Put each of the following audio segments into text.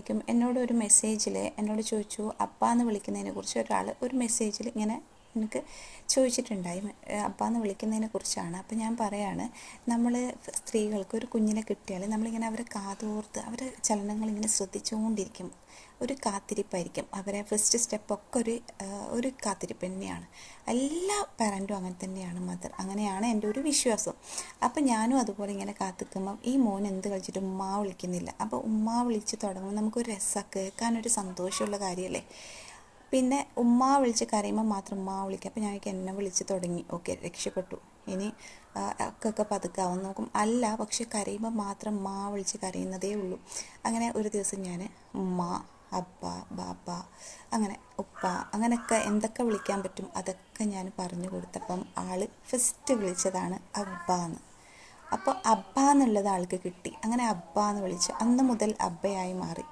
വലൈക്കും എന്നോട് ഒരു മെസ്സേജിൽ എന്നോട് ചോദിച്ചു അപ്പ എന്ന് വിളിക്കുന്നതിനെ കുറിച്ച് ഒരാൾ ഒരു മെസ്സേജിൽ ഇങ്ങനെ എനിക്ക് ചോദിച്ചിട്ടുണ്ടായി. അപ്പാന്ന് വിളിക്കുന്നതിനെ കുറിച്ചാണ്. അപ്പം ഞാൻ പറയാണ് നമ്മൾ സ്ത്രീകൾക്ക് ഒരു കുഞ്ഞിനെ കിട്ടിയാൽ നമ്മളിങ്ങനെ അവരെ കാതോർത്ത് അവരെ ചലനങ്ങൾ ഇങ്ങനെ ശ്രദ്ധിച്ചുകൊണ്ടിരിക്കും ഒരു കാത്തിരിപ്പായിരിക്കും. അവരെ ഫസ്റ്റ് സ്റ്റെപ്പൊക്കെ ഒരു ഒരു കാത്തിരിപ്പ് തന്നെയാണ്. എല്ലാ പാരന്റും അങ്ങനെ തന്നെയാണ് മദർ അങ്ങനെയാണ് എന്റെ ഒരു വിശ്വാസം. അപ്പം ഞാനും അതുപോലെ ഇങ്ങനെ കാത്തിക്കുമ്പം ഈ മോൻ എന്ത് കളിച്ചിട്ട് ഉമ്മ വിളിക്കുന്നില്ല. അപ്പോൾ ഉമ്മ വിളിച്ച് തുടങ്ങുമ്പോൾ നമുക്കൊരു രസം കേൾക്കാനൊരു സന്തോഷമുള്ള കാര്യമല്ലേ പിന്നെ ഉമ്മ വിളിച്ച് കരയുമ്പോൾ മാത്രം ഉമ്മ വിളിക്കുക അപ്പോൾ ഞാൻ എന്നെ വിളിച്ച് തുടങ്ങി. ഓക്കെ രക്ഷപ്പെട്ടു. ഇനി അക്കൊക്കെ പതുക്കാവും നോക്കും. അല്ല പക്ഷെ കരയുമ്പോൾ മാത്രം മാ വിളിച്ച് കരയുന്നതേ ഉള്ളൂ. അങ്ങനെ ഒരു ദിവസം ഞാൻ ഉമ്മ അപ്പ ബാപ്പ അങ്ങനെ ഉപ്പ അങ്ങനെയൊക്കെ എന്തൊക്കെ വിളിക്കാൻ പറ്റും അതൊക്കെ ഞാൻ പറഞ്ഞു കൊടുത്തപ്പം ആൾ ഫസ്റ്റ് വിളിച്ചതാണ് അബ്ബ എന്ന് അപ്പോൾ അബ്ബ എന്നുള്ളത് ആൾക്ക് കിട്ടി. അങ്ങനെ അബ്ബ എന്ന് വിളിച്ചു അന്ന് മുതൽ അബ്ബയായി മാറി.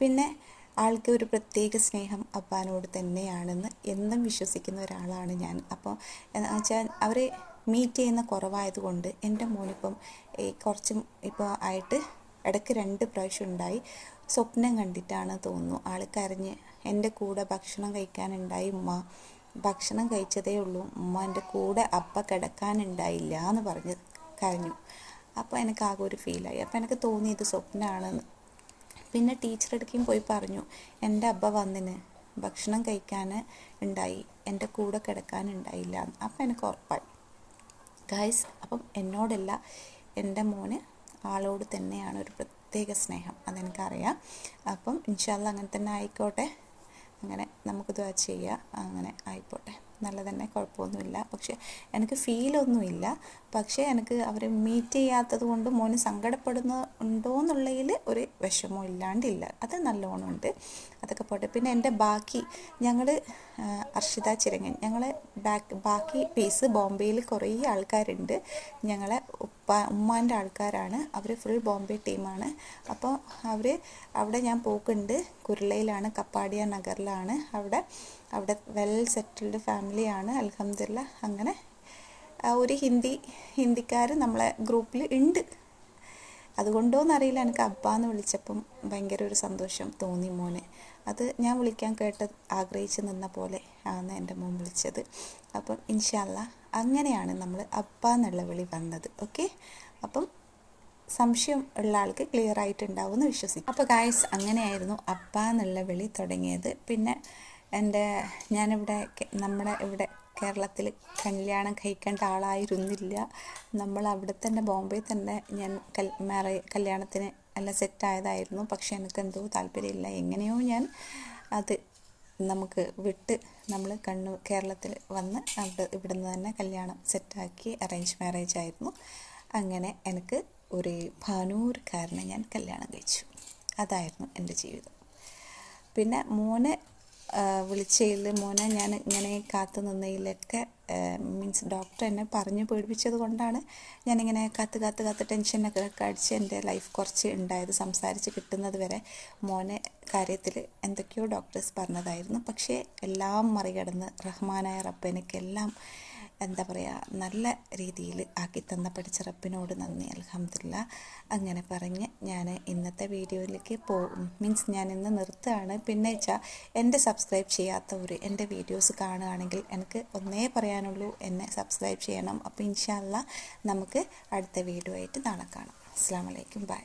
പിന്നെ ആൾക്ക് ഒരു പ്രത്യേക സ്നേഹം അപ്പാനോട് തന്നെയാണെന്ന് എന്നും വിശ്വസിക്കുന്ന ഒരാളാണ് ഞാൻ. അപ്പോൾ വെച്ചാൽ അവരെ മീറ്റ് ചെയ്യുന്ന കുറവായതുകൊണ്ട് എന്റെ മോനിപ്പം കുറച്ച് ഇപ്പോൾ ആയിട്ട് ഇടയ്ക്ക് രണ്ട് പ്രാവശ്യം ഉണ്ടായി. സ്വപ്നം കണ്ടിട്ടാണ് തോന്നുന്നു. ആൾ കരഞ്ഞ് എന്റെ കൂടെ ഭക്ഷണം കഴിക്കാനുണ്ടായി. ഉമ്മ ഭക്ഷണം കഴിച്ചതേ ഉള്ളൂ. ഉമ്മ എന്റെ കൂടെ അപ്പ കിടക്കാനുണ്ടായില്ല എന്ന് പറഞ്ഞ് കരഞ്ഞു അപ്പോൾ എനിക്ക് ആകെ ഒരു ഫീലായി അപ്പോൾ എനിക്ക് തോന്നി ഇത് സ്വപ്നമാണെന്ന് പിന്നെ ടീച്ചർ പോയി പറഞ്ഞു എന്റെ അബ്ബ വന്നിന് ഭക്ഷണം കഴിക്കാൻ ഉണ്ടായി എന്റെ കൂടെ കിടക്കാൻ ഉണ്ടായില്ല അപ്പം എനിക്ക് ഉറപ്പായി. ഗായ്സ് അപ്പം എന്നോടല്ല എന്റെ മോന് ആളോട് തന്നെയാണ് ഒരു പ്രത്യേക സ്നേഹം അതെനിക്കറിയാം. അപ്പം ഇൻഷാല്ല അങ്ങനെ തന്നെ ആയിക്കോട്ടെ. അങ്ങനെ നമുക്ക് ദ്വാ ചെയ്യാം. അങ്ങനെ ആയിക്കോട്ടെ. നല്ല തന്നെ കുഴപ്പമൊന്നുമില്ല. പക്ഷെ എനിക്ക് ഫീലൊന്നുമില്ല പക്ഷേ എനിക്ക് അവരെ മീറ്റ് ചെയ്യാത്തത് കൊണ്ട് മോന് സങ്കടപ്പെടുന്ന ഉണ്ടോ എന്നുള്ളതിൽ ഒരു വിഷമം ഇല്ലാണ്ടില്ല. അത് നല്ലോണം ഉണ്ട് അതൊക്കെ പോട്ടെ. പിന്നെ എന്റെ ബാക്കി ഞങ്ങൾ അർഷിത ചിരങ്ങൻ. ഞങ്ങളെ ബാക്ക് ബാക്കി പീസ് ബോംബെയിൽ കുറേ ആൾക്കാരുണ്ട്. ഞങ്ങളെ ഉപ്പ ഉമ്മാന്റെ ആൾക്കാരാണ്. അവർ ഫുൾ ബോംബെ ടീമാണ് അപ്പോൾ അവർ അവിടെ ഞാൻ പോക്കുണ്ട്. കുരുളയിലാണ് കപ്പാടിയ നഗറിലാണ്. അവിടെ അവിടെ വെൽ സെറ്റിൽഡ് ഫാമിലിയാണ് അലഹമില്ല അങ്ങനെ ഒരു ഹിന്ദി ഹിന്ദിക്കാർ നമ്മളെ ഗ്രൂപ്പിൽ ഉണ്ട് അതുകൊണ്ടോന്നറിയില്ല എനിക്ക് അബ്ബ എന്ന് വിളിച്ചപ്പം ഭയങ്കര ഒരു സന്തോഷം തോന്നി മോനെ. അത് ഞാൻ വിളിക്കാൻ കേട്ട് ആഗ്രഹിച്ച് നിന്ന പോലെ ആണ് എന്റെ മോൻ വിളിച്ചത്. അപ്പം ഇൻഷാല്ല അങ്ങനെയാണ് നമ്മൾ അപ്പ എന്നുള്ള വിളി വന്നത് ഓക്കെ? അപ്പം സംശയം ഉള്ള ആൾക്ക് ക്ലിയർ ആയിട്ടുണ്ടാവും എന്ന് വിശ്വസിക്കും അപ്പോൾ ഗായ്സ് അങ്ങനെയായിരുന്നു അപ്പ എന്നുള്ള വിളി തുടങ്ങിയത്. പിന്നെ എന്റെ ഞാനിവിടെ നമ്മുടെ ഇവിടെ കേരളത്തിൽ കല്യാണം കഴിക്കേണ്ട ആളായിരുന്നില്ല. നമ്മൾ അവിടെ തന്നെ ബോംബെ തന്നെ ഞാൻ കൽ മാറി കല്യാണത്തിന് എല്ലാം സെറ്റായതായിരുന്നു പക്ഷെ എനിക്ക് എന്തോ താല്പര്യമില്ല. എങ്ങനെയോ ഞാൻ അത് നമുക്ക് വിട്ട് നമ്മൾ കണ്ണൂർ കേരളത്തിൽ വന്ന് അവിടെ ഇവിടുന്ന് തന്നെ കല്യാണം സെറ്റാക്കി അറേഞ്ച് മാരേജ് ആയിരുന്നു. അങ്ങനെ എനിക്ക് ഒരു ഭാനൂർക്കാരനെ ഞാൻ കല്യാണം കഴിച്ചു. അതായിരുന്നു എന്റെ ജീവിതം. പിന്നെ മോനെ വിളിച്ചതിൽ മോനെ ഞാൻ ഇങ്ങനെ കാത്തു നിന്നതിലൊക്കെ മീൻസ് ഡോക്ടർ എന്നെ പറഞ്ഞു പേടിപ്പിച്ചത് കൊണ്ടാണ് ഞാനിങ്ങനെ കത്ത് കത്ത് കത്ത് ടെൻഷനൊക്കെ അടിച്ച് എന്റെ ലൈഫ് കുറച്ച് ഉണ്ടായത് സംസാരിച്ച് കിട്ടുന്നത് വരെ മോനെ കാര്യത്തിൽ എന്തൊക്കെയോ ഡോക്ടേഴ്സ് പറഞ്ഞതായിരുന്നു. പക്ഷേ എല്ലാം മറികടന്ന് റഹ്മാനായ റബ്ബ് എന്താ പറയുക നല്ല രീതിയിൽ ആക്കി തന്ന പഠിച്ച റബ്ബിനോട് നന്ദി അൽഹംദുലില്ല. അങ്ങനെ പറഞ്ഞ് ഞാൻ ഇന്നത്തെ വീഡിയോയിലേക്ക് പോ മീൻസ് ഞാൻ ഇന്ന് നിർത്തുകയാണ്. പിന്നെ വെച്ചാൽ എന്റെ സബ്സ്ക്രൈബ് ചെയ്യാത്തവർ എന്റെ വീഡിയോസ് കാണുകയാണെങ്കിൽ എനിക്ക് ഒന്നേ പറയാനുള്ളൂ എന്നെ സബ്സ്ക്രൈബ് ചെയ്യണം. അപ്പോൾ ഇൻഷാല്ല നമുക്ക് അടുത്ത വീഡിയോ ആയിട്ട് നാളെ കാണാം. അസ്സാം വലൈക്കും ബൈ.